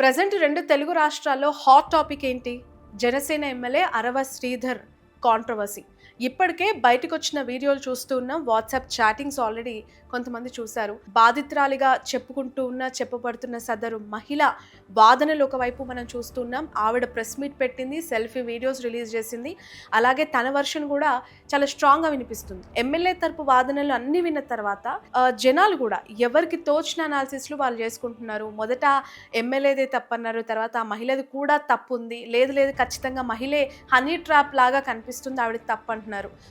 Present రెండు తెలుగు రాష్ట్రాల్లో hot topic ఏంటి? జనసేన ఎమ్మెల్యే అరవ శ్రీధర్ కాంట్రవర్సీ ఇప్పటికే బయటకు వచ్చిన వీడియోలు చూస్తూ ఉన్నాం వాట్సాప్ చాటింగ్స్ ఆల్రెడీ కొంతమంది చూశారు. బాధితురాలిగా చెప్పుకుంటూ ఉన్న చెప్పబడుతున్న సదరు మహిళ వాదనలు ఒకవైపు మనం చూస్తున్నాం ఆవిడ ప్రెస్ మీట్ పెట్టింది సెల్ఫీ వీడియోస్ రిలీజ్ చేసింది. అలాగే తన వర్షన్ కూడా చాలా స్ట్రాంగ్గా వినిపిస్తుంది. ఎమ్మెల్యే తరపు వాదనలు అన్ని విన్న తర్వాత జనాలు కూడా ఎవరికి తోచిన అనాలిసిస్లు వాళ్ళు చేసుకుంటున్నారు? మొదట ఎమ్మెల్యేదే తప్పన్నారు తర్వాత ఆ మహిళది కూడా తప్పు ఉంది లేదు లేదు ఖచ్చితంగా మహిళే హనీ ట్రాప్ లాగా కనిపిస్తుంది ఆవిడ తప్పు అంటున్నారు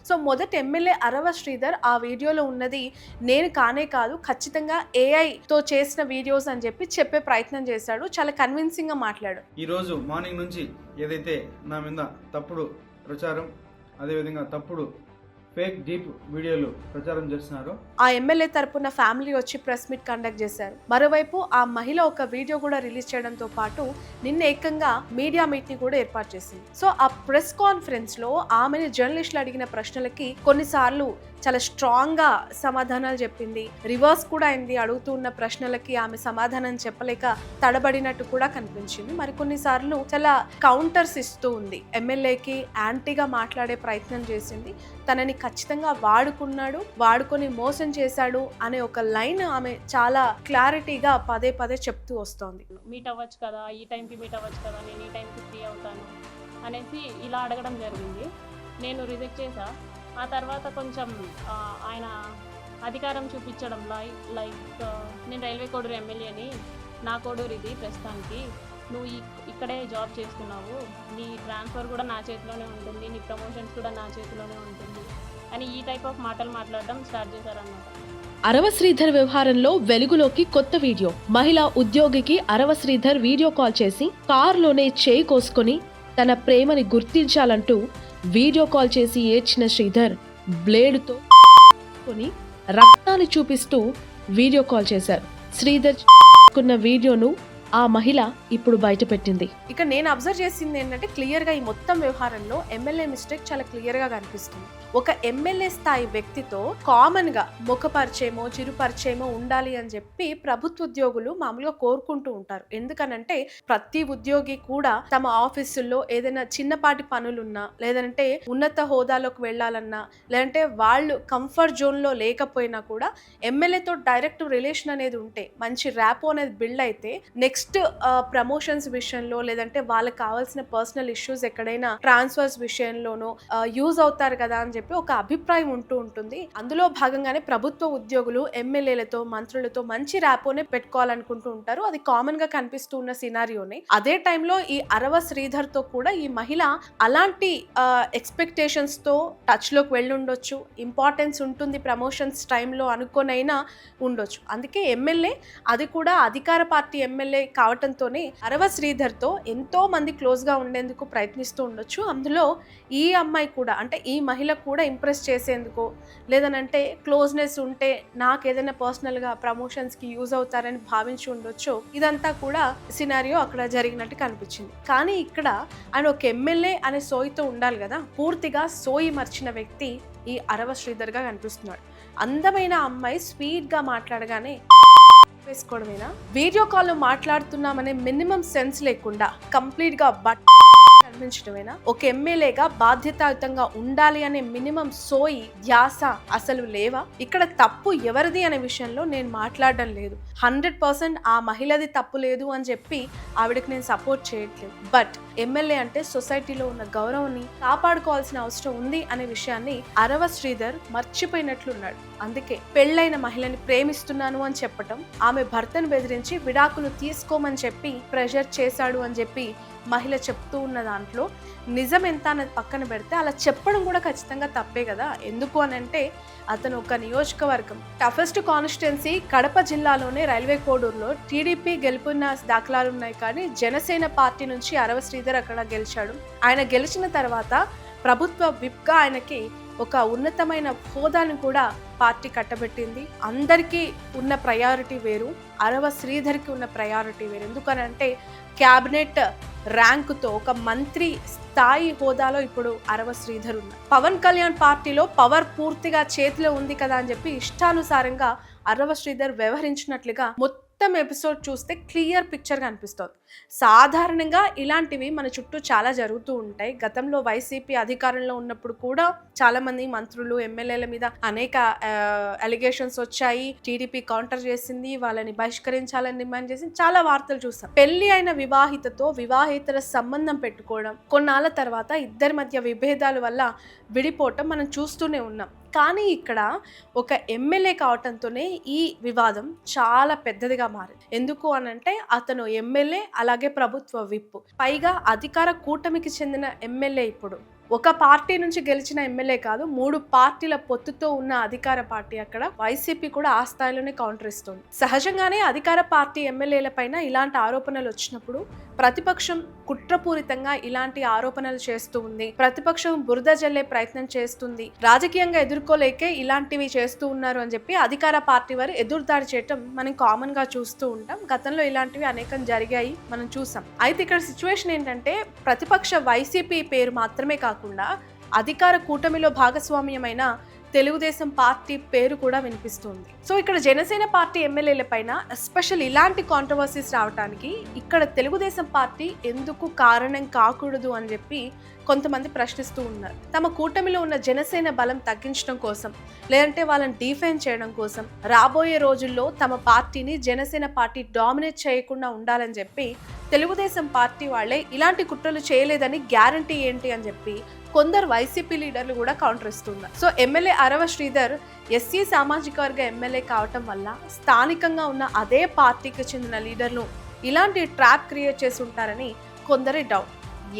సో మొదట ఎమ్మెల్యే అరవ శ్రీధర్ ఆ వీడియోలో ఉన్నది నేను కానే కాదు ఖచ్చితంగా ఏఐతో చేసిన వీడియోస్ అని చెప్పి చెప్పే ప్రయత్నం చేశాడు. చాలా కన్విన్సింగ్గా మాట్లాడు. ఈరోజు మార్నింగ్ నుంచి ఏదైతే నా మీద తప్పుడు ప్రచారం అదేవిధంగా తప్పుడు ఫేక్ డీప్ వీడియోలు ప్రచారం చేస్తున్నారు. ఆ ఎమ్మెల్యే తరపున ఫ్యామిలీ వచ్చి ప్రెస్ మీట్ కండక్ట్ చేశారు. మరోవైపు ఆ మహిళ ఒక వీడియో కూడా రిలీజ్ చేయడంతో పాటు నిన్న ఏకంగా మీడియా మీట్ని కూడా ఏర్పాటు చేసింది. సో ఆ ప్రెస్ కాన్ఫరెన్స్లో ఆమెని జర్నలిస్టులు అడిగిన ప్రశ్నలకి కొన్నిసార్లు చాలా స్ట్రాంగ్గా సమాధానాలు చెప్పింది. రివర్స్ కూడా అయింది అడుగుతూ ఉన్న ప్రశ్నలకి ఆమె సమాధానం చెప్పలేక తడబడినట్టు కూడా కనిపించింది. మరి కొన్నిసార్లు చాలా కౌంటర్స్ ఇస్తూ ఉంది. ఎమ్మెల్యేకి యాంటీగా మాట్లాడే ప్రయత్నం చేసింది. తనని ఖచ్చితంగా వాడుకున్నాడు వాడుకొని మోసం చేశాడు అనే ఒక లైన్ ఆమె చాలా క్లారిటీగా పదే పదే చెప్తూ వస్తోంది. మీట్ అవ్వచ్చు కదా ఈ టైంకి మీట్ అవ్వచ్చు కదా నేను ఈ టైంకి ఫ్రీ అవుతాను అనేసి ఇలా అడగడం జరిగింది. నేను రిజెక్ట్ చేశా. ఆ తర్వాత కొంచెం ఆయన అధికారం చూపించడం లైక్ లైక్ నేను రైల్వే కోడూరు ఎమ్మెల్యేని నా కోడూరు ఇది ప్రస్తుతానికి. నువ్వు ఇక్కడే జాబ్ చేస్తున్నావు. నీ ట్రాన్స్ఫర్ కూడా నా చేతిలోనే ఉంటుంది. నీ ప్రమోషన్స్ కూడా నా చేతిలోనే ఉంటుంది. అని ఈ టైప్ ఆఫ్ మాటలు మాట్లాడడం స్టార్ట్ చేశారన్నమాట. అరవ శ్రీధర్ వ్యవహారంలో వెలుగులోకి కొత్త వీడియో. మహిళా ఉద్యోగికి అరవ శ్రీధర్ వీడియో కాల్ చేసి కారులోనే చేయి కోసుకొని తన ప్రేమని గుర్తించాలంటూ వీడియో కాల్ చేసి ఏడ్చిన శ్రీధర్ బ్లేడుతో కొని రక్తాన్ని చూపిస్తూ వీడియో కాల్ చేశారు. శ్రీధర్ కున్న వీడియోను ఆ మహిళ ఇప్పుడు బయటపెట్టింది. ఇక నేను అబ్జర్వ్ చేసింది ఏంటంటే క్లియర్గా ఈ మొత్తం వ్యవహారంలో ఎమ్మెల్యే మిస్టేక్ చాలా క్లియర్గా కనిపిస్తుంది. ఒక ఎమ్మెల్యే స్థాయి వ్యక్తితో కామన్గా ముఖ పరిచయమో చిరు పరిచయమో ఉండాలి అని చెప్పి ప్రభుత్వ ఉద్యోగులు మామూలుగా కోరుకుంటూ ఉంటారు. ఎందుకనంటే ప్రతి ఉద్యోగి కూడా తమ ఆఫీసుల్లో ఏదైనా చిన్నపాటి పనులున్నా లేదంటే ఉన్నత హోదాలోకి వెళ్ళాలన్నా లేదంటే వాళ్ళు కంఫర్ట్ జోన్లో లేకపోయినా కూడా ఎమ్మెల్యేతో డైరెక్ట్ రిలేషన్ అనేది ఉంటే మంచి ర్యాపో అనేది బిల్డ్ అయితే నెక్స్ట్ నెక్స్ట్ ప్రమోషన్స్ విషయంలో లేదంటే వాళ్ళకి కావాల్సిన పర్సనల్ ఇష్యూస్ ఎక్కడైనా ట్రాన్స్ఫర్స్ విషయంలోనో యూజ్ అవుతారు కదా అని చెప్పి ఒక అభిప్రాయం ఉంటూ ఉంటుంది. అందులో భాగంగానే ప్రభుత్వ ఉద్యోగులు ఎమ్మెల్యేలతో మంత్రులతో మంచి ర్యాపోనే పెట్టుకోవాలనుకుంటూ ఉంటారు. అది కామన్గా కనిపిస్తూ ఉన్న సినారియోనే. అదే టైంలో ఈ అరవ శ్రీధర్తో కూడా ఈ మహిళ అలాంటి ఎక్స్పెక్టేషన్స్తో టచ్లోకి వెళ్ళి ఉండొచ్చు ఇంపార్టెన్స్ ఉంటుంది ప్రమోషన్స్ టైంలో అనుకోనైనా ఉండొచ్చు. అందుకే ఎమ్మెల్యే అది కూడా అధికార పార్టీ ఎమ్మెల్యే కావటంతోనే అరవ శ్రీధర్తో ఎంతో మంది క్లోజ్గా ఉండేందుకు ప్రయత్నిస్తూ ఉండొచ్చు. అందులో ఈ అమ్మాయి కూడా అంటే ఈ మహిళ కూడా ఇంప్రెస్ చేసేందుకు లేదనంటే క్లోజ్నెస్ ఉంటే నాకు ఏదైనా పర్సనల్గా ప్రమోషన్స్కి యూజ్ అవుతారని భావించి ఉండొచ్చు. ఇదంతా కూడా సినారియో అక్కడ జరిగినట్టు కనిపించింది. కానీ ఇక్కడ ఆయన ఒక ఎమ్మెల్యే అనే సోయితో ఉండాలి కదా పూర్తిగా సోయి మర్చిన వ్యక్తి ఈ అరవ శ్రీధర్గా కనిపిస్తున్నాడు. అందమైన అమ్మాయి స్వీట్గా మాట్లాడగానే వేసుకోవడమేనా? వీడియో కాల్లో మాట్లాడుతున్నామనే మినిమం సెన్స్ లేకుండా కంప్లీట్గా బట్ కనిపించడమేనా ఒక ఎమ్మెల్యేగా బాధ్యతాయుతంగా ఉండాలి అనే మినిమం సోయి ధ్యాస అసలు లేవా? ఇక్కడ తప్పు ఎవరిది అనే విషయంలో నేను మాట్లాడడం లేదు. హండ్రెడ్ పర్సెంట్ ఆ మహిళది తప్పు లేదు అని చెప్పి ఆవిడకి నేను సపోర్ట్ చేయట్లేదు. బట్ ఎమ్మెల్యే అంటే సొసైటీలో ఉన్న గౌరవాన్ని కాపాడుకోవాల్సిన అవసరం ఉంది అనే విషయాన్ని అరవ శ్రీధర్ మర్చిపోయినట్లున్నాడు. అందుకే పెళ్ళైన మహిళని ప్రేమిస్తున్నాను అని చెప్పటం ఆమె భర్తను బెదిరించి విడాకులు తీసుకోమని చెప్పి ప్రెషర్ చేశాడు అని చెప్పి మహిళ చెప్తూ ఉన్న దాంట్లో నిజం ఎంత అనేది పక్కన పెడితే అలా చెప్పడం కూడా ఖచ్చితంగా తప్పే కదా. ఎందుకు అని అంటే అతను ఒక నియోజకవర్గం టఫెస్ట్ కాన్స్టిట్యున్సీ కడప జిల్లాలోనే రైల్వే కోడూరులో టీడీపీ గెలుపున్న దాఖలాలు ఉన్నాయి కానీ జనసేన పార్టీ నుంచి అరవ శ్రీధర్ అక్కడ గెలిచాడు. ఆయన గెలిచిన తర్వాత ప్రభుత్వ విప్గా ఆయనకి ఒక ఉన్నతమైన హోదాను కూడా పార్టీ కట్టబెట్టింది. అందరికీ ఉన్న ప్రయారిటీ వేరు అరవ శ్రీధర్కి ఉన్న ప్రయారిటీ వేరు. ఎందుకనంటే క్యాబినెట్ ర్యాంకుతో ఒక మంత్రి స్థాయి హోదాలో ఇప్పుడు అరవ శ్రీధర్ ఉన్నారు. పవన్ కళ్యాణ్ పార్టీలో పవర్ పూర్తిగా చేతిలో ఉంది కదా అని చెప్పి ఇష్టానుసారంగా అరవ శ్రీధర్ వ్యవహరించినట్లుగా మొత్తం ఎపిసోడ్ చూస్తే క్లియర్ పిక్చర్ కనిపిస్తోంది సాధారణంగా ఇలాంటివి మన చుట్టూ చాలా జరుగుతూ ఉంటాయి. గతంలో వైసీపీ అధికారంలో ఉన్నప్పుడు కూడా చాలా మంది మంత్రులు ఎమ్మెల్యేల మీద అనేక అలిగేషన్స్ వచ్చాయి. టీడీపీ కౌంటర్ చేసింది వాళ్ళని బహిష్కరించాలని డిమాండ్ చేసింది. చాలా వార్తలు చూస్తాం పెళ్ళి అయిన వివాహితతో వివాహేతర సంబంధం పెట్టుకోవడం కొన్నాళ్ళ తర్వాత ఇద్దరి మధ్య విభేదాల వల్ల విడిపోవటం మనం చూస్తూనే ఉన్నాం. కానీ ఇక్కడ ఒక ఎమ్మెల్యే కావటంతోనే ఈ వివాదం చాలా పెద్దదిగా మారింది. ఎందుకు అనంటే అతను ఎమ్మెల్యే అలాగే ప్రభుత్వ విప్. పైగా అధికార కూటమికి చెందిన ఎమ్మెల్యే ఇప్పుడు. ఒక పార్టీ నుంచి గెలిచిన ఎమ్మెల్యే కాదు మూడు పార్టీల పొత్తుతో ఉన్న అధికార పార్టీ అక్కడ. వైసీపీ కూడా ఆ స్థాయిలోనే కౌంటర్ ఇస్తుంది. సహజంగానే అధికార పార్టీ ఎమ్మెల్యేల పైన ఇలాంటి ఆరోపణలు వచ్చినప్పుడు ప్రతిపక్షం కుట్రపూరితంగా ఇలాంటి ఆరోపణలు చేస్తూ ఉంది. ప్రతిపక్షం బురద జల్లే ప్రయత్నం చేస్తుంది. రాజకీయంగా ఎదుర్కోలేకే ఇలాంటివి చేస్తూ ఉన్నారు అని చెప్పి అధికార పార్టీ వారు ఎదురుదాడి చేయటం మనం కామన్గా చూస్తూ ఉంటాం. గతంలో ఇలాంటివి అనేకం జరిగాయి మనం చూసాం. అయితే ఇక్కడ సిచ్యువేషన్ ఏంటంటే ప్రతిపక్ష వైసీపీ పేరు మాత్రమే కాదు కాకుండా అధికార కూటమిలో భాగస్వామ్యమైన తెలుగుదేశం పార్టీ పేరు కూడా వినిపిస్తుంది. సో ఇక్కడ జనసేన పార్టీ ఎమ్మెల్యేల పైన ఎస్పెషల్ ఇలాంటి కాంట్రవర్సీస్ రావడానికి ఇక్కడ తెలుగుదేశం పార్టీ ఎందుకు కారణం కాకూడదు అని చెప్పి కొంతమంది ప్రశ్నిస్తూ ఉన్నారు. తమ కూటమిలో ఉన్న జనసేన బలం తగ్గించడం కోసం లేదంటే వాళ్ళని డిఫైన్ చేయడం కోసం రాబోయే రోజుల్లో తమ పార్టీని జనసేన పార్టీ డామినేట్ చేయకుండా ఉండాలని చెప్పి తెలుగుదేశం పార్టీ వాళ్ళే ఇలాంటి కుట్రలు చేయలేదని గ్యారంటీ ఏంటి అని చెప్పి కొందరు వైసీపీ లీడర్లు కూడా కౌంటర్ ఇస్తున్నారు. So MLA Arava Sridhar SC సామాజిక వర్గ ఎమ్మెల్యే కావటం వల్ల స్థానికంగా ఉన్న అదే పార్టీకి చెందిన లీడర్లు ఇలాంటి ట్రాప్ క్రియేట్ చేసి ఉంటారని కొందరి డౌట్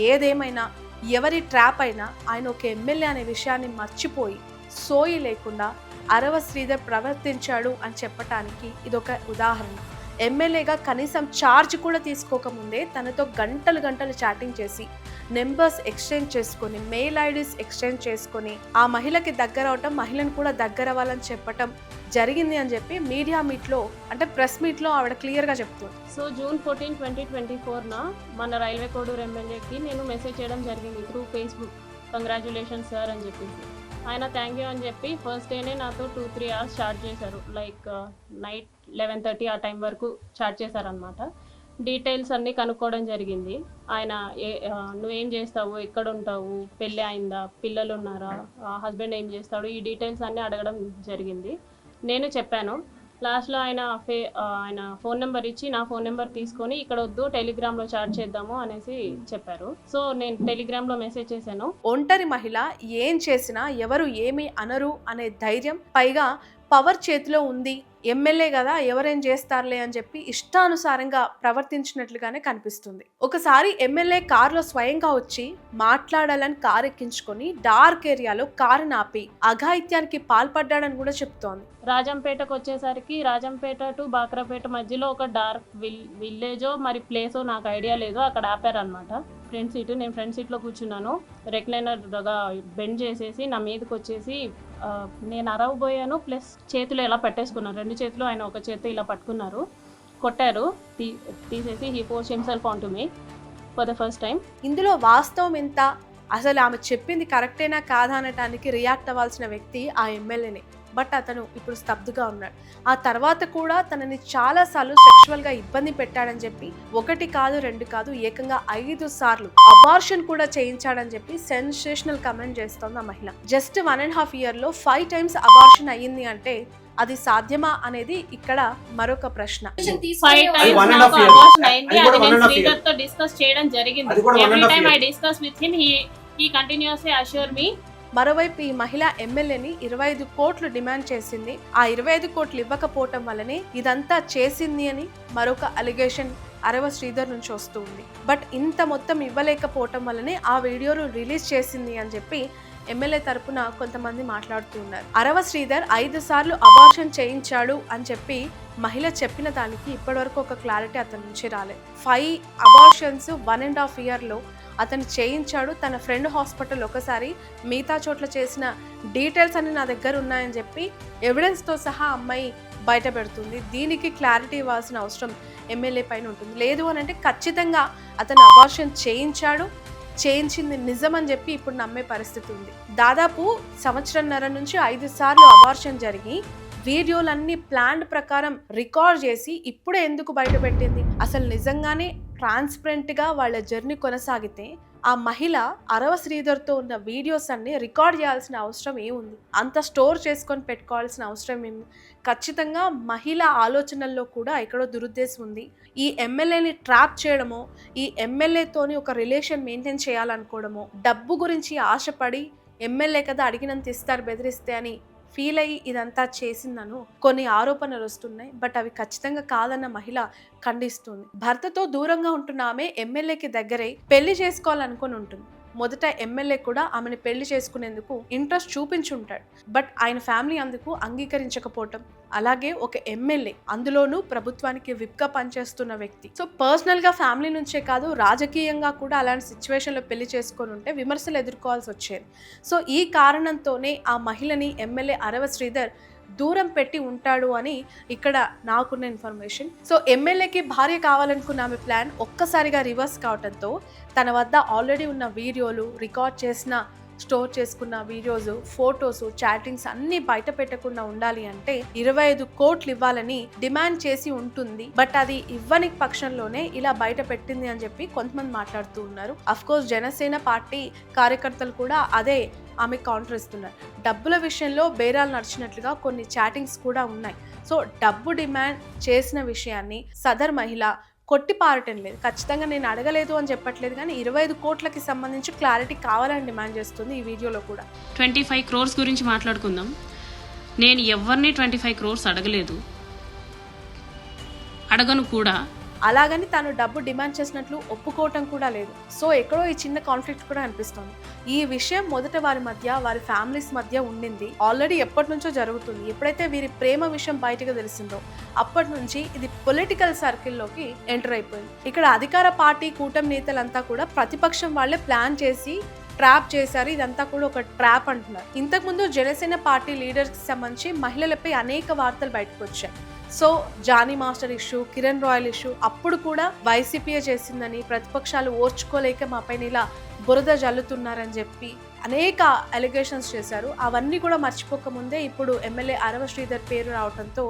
ఏదేమైనా ఎవరి ట్రాప్ అయినా ఆయన ఒక ఎమ్మెల్యే అనే విషయాన్ని మర్చిపోయి సోయి లేకుండా అరవ శ్రీధర్ ప్రవర్తించాడు అని చెప్పటానికి ఇదొక ఉదాహరణ. ఎమ్మెల్యేగా కనీసం ఛార్జ్ కూడా తీసుకోకముందే తనతో గంటలు గంటలు చాటింగ్ చేసి నెంబర్స్ ఎక్స్చేంజ్ చేసుకొని మెయిల్ ఐడీస్ ఎక్స్చేంజ్ చేసుకొని ఆ మహిళకి దగ్గర అవటం మహిళను కూడా దగ్గర అవ్వాలని చెప్పటం జరిగింది అని చెప్పి మీడియా మీట్లో అంటే ప్రెస్ మీట్లో ఆవిడ క్లియర్గా చెప్తుంది. So June fourteen twenty twenty ఫోర్న మన రైల్వే కోడూరు ఎమ్మెల్యేకి నేను మెసేజ్ చేయడం జరిగింది త్రూ ఫేస్బుక్. కంగ్రాచులేషన్ సార్ అని చెప్పేసి. ఆయన థ్యాంక్ యూ అని చెప్పి ఫస్ట్ డేనే నాతో టూ త్రీ అవర్స్ చార్జ్ చేశారు. లైక్ నైట్ లెవెన్ థర్టీ ఆ టైం వరకు చార్జ్ చేశారనమాట డీటెయిల్స్ అన్నీ కనుక్కోవడం జరిగింది. ఆయన ఏ నువ్వేం చేస్తావు? ఎక్కడ ఉంటావు పెళ్ళి అయిందా? పిల్లలు ఉన్నారా హస్బెండ్ ఏం చేస్తాడు? ఈ డీటెయిల్స్ అన్నీ అడగడం జరిగింది. నేను చెప్పాను. లాస్ట్లో ఆయన ఫే ఆయన ఫోన్ నెంబర్ ఇచ్చి నా ఫోన్ నెంబర్ తీసుకొని ఇక్కడ వద్దు టెలిగ్రామ్లో చాట్ చేద్దాము అనేసి చెప్పారు. సో నేను టెలిగ్రామ్లో మెసేజ్ చేశాను. ఒంటరి మహిళ ఏం చేసినా ఎవరు ఏమి అనరు అనే ధైర్యం పైగా పవర్ చేతిలో ఉంది ఎమ్మెల్యే కదా ఎవరేం చేస్తారులే అని చెప్పి ఇష్టానుసారంగా ప్రవర్తించినట్లుగానే కనిపిస్తుంది. ఒకసారి ఎమ్మెల్యే కారులో స్వయంగా వచ్చి మాట్లాడాలని కారు ఎక్కించుకొని డార్క్ ఏరియాలో కారు నాపి అఘాయిత్యానికి పాల్పడ్డాడని కూడా చెప్తోంది. రాజంపేటకు వచ్చేసరికి రాజంపేట టు బాక్రాపేట మధ్యలో ఒక డార్క్ విల్ విల్లేజో మరి ప్లేసో నాకు ఐడియా లేదు అక్కడ ఆపారనమాట ఫ్రంట్ సీటు నేను ఫ్రంట్ సీట్లో కూర్చున్నాను. రెక్లైనర్గా బెండ్ చేసేసి నా మీదకి వచ్చేసి నేను అరవబోయాను ప్లస్ చేతులు ఇలా పెట్టేసుకున్నాను రెండు చేతులు ఆయన ఒక చేతి ఇలా పట్టుకున్నారు. కొట్టారు. తీ తీసేసి he force himself on to me for the first time ఇందులో వాస్తవం ఎంత? అసలు ఆమె చెప్పింది కరెక్టేనా కాదా అనటానికి రియాక్ట్ అవ్వాల్సిన వ్యక్తి ఆ ఎమ్మెల్యేనే. బట్ అతను ఇప్పుడు స్తబ్దుగా ఉన్నాడు. ఆ తర్వాత కూడా తనని చాలాసార్లు సెక్షువల్గా ఇబ్బంది పెట్టాడని చెప్పి ఒకటి కాదు రెండు కాదు ఏకంగా ఐదు సార్లు అబార్షన్ కూడా చేయించాడని చెప్పి సెన్సేషనల్ కమెంట్ చేస్తోంది ఆ మహిళ. జస్ట్ వన్ అండ్ హాఫ్ ఇయర్లో ఫైవ్ టైమ్స్ అబార్షన్ అయ్యింది అంటే అది సాధ్యమా అనేది ఇక్కడ మరొక ప్రశ్న. డిస్కస్ చేయడం జరిగింది. Every time I. Discuss with him he he continuously assure me మరోవైపు ఈ మహిళ ఎమ్మెల్యేని ఇరవై ఐదు కోట్లు డిమాండ్ చేసింది. ఆ ఇరవై ఐదు కోట్లు ఇవ్వకపోవటం వల్లనే ఇదంతా చేసింది అని మరొక అలిగేషన్ అరవ శ్రీధర్ నుంచి వస్తూ ఉంది బట్ ఇంత మొత్తం ఇవ్వలేకపోవటం వల్లనే ఆ వీడియోను రిలీజ్ చేసింది అని చెప్పి ఎమ్మెల్యే తరపున కొంతమంది మాట్లాడుతూ ఉన్నారు. అరవ శ్రీధర్ ఐదు సార్లు అబార్షన్ చేయించాడు అని చెప్పి మహిళ చెప్పిన దానికి ఇప్పటివరకు ఒక క్లారిటీ అతని నుంచి రాలేదు. Five abortions one and half ఇయర్లో అతను చేయించాడు. తన ఫ్రెండ్ హాస్పిటల్ ఒకసారి మిగతా చోట్ల చేసిన డీటెయిల్స్ అన్ని నా దగ్గర ఉన్నాయని చెప్పి ఎవిడెన్స్తో సహా అమ్మాయి బయట పెడుతుంది. దీనికి క్లారిటీ ఇవ్వాల్సిన అవసరం ఎమ్మెల్యే పైన ఉంటుంది. లేదు అని అంటే ఖచ్చితంగా అతను అబార్షన్ చేయించాడు. చేయించింది నిజం అని చెప్పి ఇప్పుడు నమ్మే పరిస్థితి ఉంది. దాదాపు సంవత్సరంన్నర నుంచి ఐదు సార్లు అబార్షన్ జరిగి వీడియోలన్నీ ప్లాన్ ప్రకారం రికార్డ్ చేసి ఇప్పుడే ఎందుకు బయట పెట్టింది? అసలు నిజంగానే ట్రాన్స్పరెంట్గా వాళ్ళ జర్నీ కొనసాగితే ఆ మహిళ అరవ శ్రీధర్తో ఉన్న వీడియోస్ అన్ని రికార్డ్ చేయాల్సిన అవసరం ఏముంది? అంత స్టోర్ చేసుకొని పెట్టుకోవాల్సిన అవసరం ఏమి ఖచ్చితంగా మహిళ ఆలోచనల్లో కూడా ఎక్కడో దురుద్దేశం ఉంది. ఈ ఎమ్మెల్యేని ట్రాప్ చేయడమో ఈ ఎమ్మెల్యేతోని ఒక రిలేషన్ మెయింటైన్ చేయాలనుకోవడమో డబ్బు గురించి ఆశపడి ఎమ్మెల్యే కదా అడిగినంత ఇస్తారు బెదిరిస్తే అని ఫీల్ అయ్యి ఇదంతా చేసిందను కొన్ని ఆరోపణలు వస్తున్నాయి బట్ అవి ఖచ్చితంగా కాదన్న మహిళ ఖండిస్తుంది. భర్తతో దూరంగా ఉంటున్న ఆమె ఎమ్మెల్యేకి దగ్గరై పెళ్ళి చేసుకోవాలనుకుని ఉంటుంది. మొదట ఎమ్మెల్యే కూడా ఆమెను పెళ్ళి చేసుకునేందుకు ఇంట్రెస్ట్ చూపించుంటాడు. బట్ ఆయన ఫ్యామిలీ అందుకు అంగీకరించకపోవటం అలాగే ఒక ఎమ్మెల్యే అందులోనూ ప్రభుత్వానికి విప్గా పనిచేస్తున్న వ్యక్తి. సో పర్సనల్గా ఫ్యామిలీ నుంచే కాదు రాజకీయంగా కూడా అలాంటి సిచ్యువేషన్లో పెళ్ళి చేసుకొని ఉంటే విమర్శలు ఎదుర్కోవాల్సి వచ్చేది. సో ఈ కారణంతోనే ఆ మహిళని ఎమ్మెల్యే అరవ శ్రీధర్ దూరం పెట్టి ఉంటాడు అని ఇక్కడ నాకున్న ఇన్ఫర్మేషన్. సో ఎమ్మెల్యేకి భార్య కావాలనుకున్న ఆమె ప్లాన్ ఒక్కసారిగా రివర్స్ కావడంతో తన వద్ద ఆల్రెడీ ఉన్న వీడియోలు రికార్డ్ చేసిన స్టోర్ చేసుకున్న వీడియోస్ ఫొటోస్ చాటింగ్స్ అన్ని బయట పెట్టకుండా ఉండాలి అంటే ఇరవై ఐదు కోట్లు ఇవ్వాలని డిమాండ్ చేసి ఉంటుంది. బట్ అది ఇవ్వని పక్షంలోనే ఇలా బయట పెట్టింది అని చెప్పి కొంతమంది మాట్లాడుతూ ఉన్నారు. అఫ్ కోర్స్ జనసేన పార్టీ కార్యకర్తలు కూడా అదే ఆమె కౌంటర్ ఇస్తున్నారు. డబ్బుల విషయంలో బేరాలు నడిచినట్లుగా కొన్ని చాటింగ్స్ కూడా ఉన్నాయి. సో డబ్బు డిమాండ్ చేసిన విషయాన్ని సదర్ మహిళ కొట్టిపారటం లేదు. ఖచ్చితంగా నేను అడగలేదు అని చెప్పట్లేదు కానీ ఇరవై ఐదు కోట్లకి సంబంధించి క్లారిటీ కావాలని డిమాండ్ చేస్తుంది ఈ వీడియోలో కూడా. ట్వంటీ ఫైవ్ క్రోర్స్ గురించి మాట్లాడుకుందాం. నేను ఎవరిని ట్వంటీ ఫైవ్ క్రోర్స్ అడగలేదు. అడగను కూడా. అలాగని తాను డబ్బు డిమాండ్ చేసినట్లు ఒప్పుకోవటం కూడా లేదు. సో ఎక్కడో ఈ చిన్న కాన్ఫ్లిక్ట్ కూడా అనిపిస్తుంది. ఈ విషయం మొదట వారి మధ్య వారి ఫ్యామిలీస్ మధ్య ఉండింది. ఆల్రెడీ ఎప్పటి నుంచో జరుగుతుంది. ఎప్పుడైతే వీరి ప్రేమ విషయం బయటకు తెలిసిందో అప్పటి నుంచి ఇది పొలిటికల్ సర్కిల్లోకి ఎంటర్ అయిపోయింది. ఇక్కడ అధికార పార్టీ కూటమి నేతలంతా కూడా ప్రతిపక్షం వాళ్ళే ప్లాన్ చేసి ట్రాప్ చేశారు. ఇదంతా కూడా ఒక ట్రాప్ అంటున్నారు. ఇంతకుముందు జనసేన పార్టీ లీడర్స్కి సంబంధించి మహిళలపై అనేక వార్తలు బయటకు వచ్చాయి. So Johnny master issue Kiran Royal issue అప్పుడు కూడా వైసీపీఏ చేసిందని ప్రతిపక్షాలు ఓర్చుకోలేక మా పైన ఇలా బురద జల్లుతున్నారని చెప్పి అనేక అలిగేషన్స్ చేశారు. అవన్నీ కూడా మర్చిపోకముందే ఇప్పుడు ఎమ్మెల్యే అరవ శ్రీధర్ పేరు రావడంతో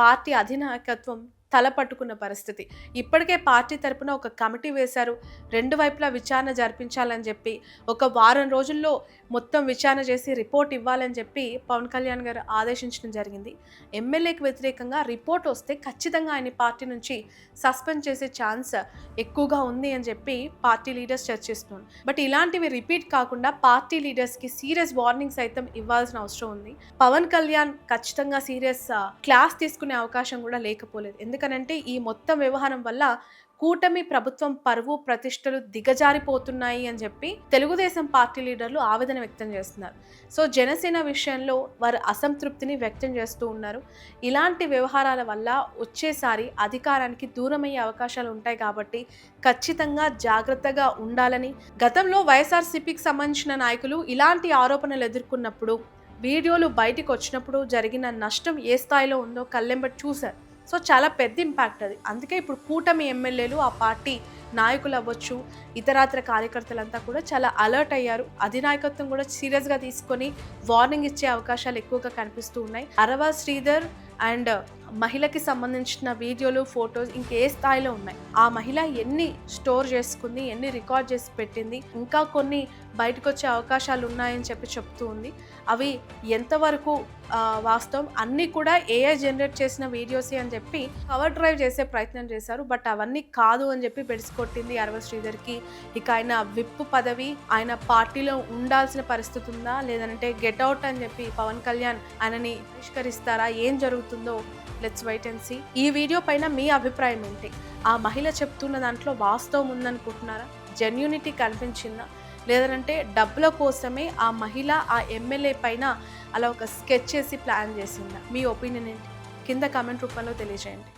పార్టీ అధినాయకత్వం తల పట్టుకున్న పరిస్థితి. ఇప్పటికే పార్టీ తరపున ఒక కమిటీ వేశారు. రెండు వైపులా విచారణ జరిపించాలని చెప్పి ఒక వారం రోజుల్లో మొత్తం విచారణ చేసి రిపోర్ట్ ఇవ్వాలని చెప్పి పవన్ కళ్యాణ్ గారు ఆదేశించడం జరిగింది. ఎమ్మెల్యేకి వ్యతిరేకంగా రిపోర్ట్ వస్తే ఖచ్చితంగా ఆయన పార్టీ నుంచి సస్పెండ్ చేసే ఛాన్స్ ఎక్కువగా ఉంది అని చెప్పి పార్టీ లీడర్స్ చర్చిస్తున్నారు బట్ ఇలాంటివి రిపీట్ కాకుండా పార్టీ లీడర్స్కి సీరియస్ వార్నింగ్ సైతం ఇవ్వాల్సిన అవసరం ఉంది. పవన్ కళ్యాణ్ ఖచ్చితంగా సీరియస్ క్లాస్ తీసుకునే అవకాశం కూడా లేకపోలేదు. ఎందుకనంటే ఈ మొత్తం వ్యవహారం వల్ల కూటమి ప్రభుత్వం పరువు ప్రతిష్టలు దిగజారిపోతున్నాయి అని చెప్పి తెలుగుదేశం పార్టీ లీడర్లు ఆవేదన వ్యక్తం చేస్తున్నారు. సో జనసేన విషయంలో వారు అసంతృప్తిని వ్యక్తం చేస్తూ ఉన్నారు. ఇలాంటి వ్యవహారాల వల్ల వచ్చేసారి అధికారానికి దూరమయ్యే అవకాశాలు ఉంటాయి కాబట్టి ఖచ్చితంగా జాగ్రత్తగా ఉండాలని గతంలో వైఎస్ఆర్సీపీకి సంబంధించిన నాయకులు ఇలాంటి ఆరోపణలు ఎదుర్కొన్నప్పుడు వీడియోలు బయటికి వచ్చినప్పుడు జరిగిన నష్టం ఏ స్థాయిలో ఉందో కళ్ళెంబటి చూశారు. సో చాలా పెద్ద ఇంపాక్ట్ అది. అందుకే ఇప్పుడు కూటమి ఎమ్మెల్యేలు ఆ పార్టీ నాయకులు అవ్వచ్చు ఇతరాతర కార్యకర్తలంతా కూడా చాలా అలర్ట్ అయ్యారు. అధినాయకత్వం కూడా సీరియస్గా తీసుకొని వార్నింగ్ ఇచ్చే అవకాశాలు ఎక్కువగా కనిపిస్తూ ఉన్నాయి. అరవా శ్రీధర్ అండ్ మహిళకి సంబంధించిన వీడియోలు ఫొటోస్ ఇంకే స్థాయిలో ఉన్నాయి. ఆ మహిళ ఎన్ని స్టోర్ చేసుకుంది ఎన్ని రికార్డ్ చేసి పెట్టింది ఇంకా కొన్ని బయటకు వచ్చే అవకాశాలు ఉన్నాయని చెప్పి చెప్తూ ఉంది. అవి ఎంతవరకు వాస్తవం? అన్నీ కూడా ఏఐ జనరేట్ చేసిన వీడియోసే అని చెప్పి కవర్ డ్రైవ్ చేసే ప్రయత్నం చేశారు. బట్ అవన్నీ కాదు అని చెప్పి బెడిసికొట్టింది అరవ శ్రీధర్కి. ఇక ఆయన విప్ పదవి ఆయన పార్టీలో ఉండాల్సిన పరిస్థితి ఉందా? లేదంటే గెట్ అవుట్ అని చెప్పి పవన్ కళ్యాణ్ ఆయనని పరిష్కరిస్తారా? ఏం జరుగుతుందో? లెట్స్ వెయిట్ అండ్ సీ ఈ వీడియో పైన మీ అభిప్రాయం ఏంటి? ఆ మహిళ చెప్తున్న దాంట్లో వాస్తవం ఉందనుకుంటున్నారా? జెన్యూనిటీ కనిపించిందా? లేదంటే డబ్బుల కోసమే ఆ మహిళ ఆ ఎమ్మెల్యే పైన అలా ఒక స్కెచ్ చేసి ప్లాన్ చేసిందా? మీ ఒపీనియన్ ఏంటి? కింద కామెంట్ రూపంలో తెలియజేయండి.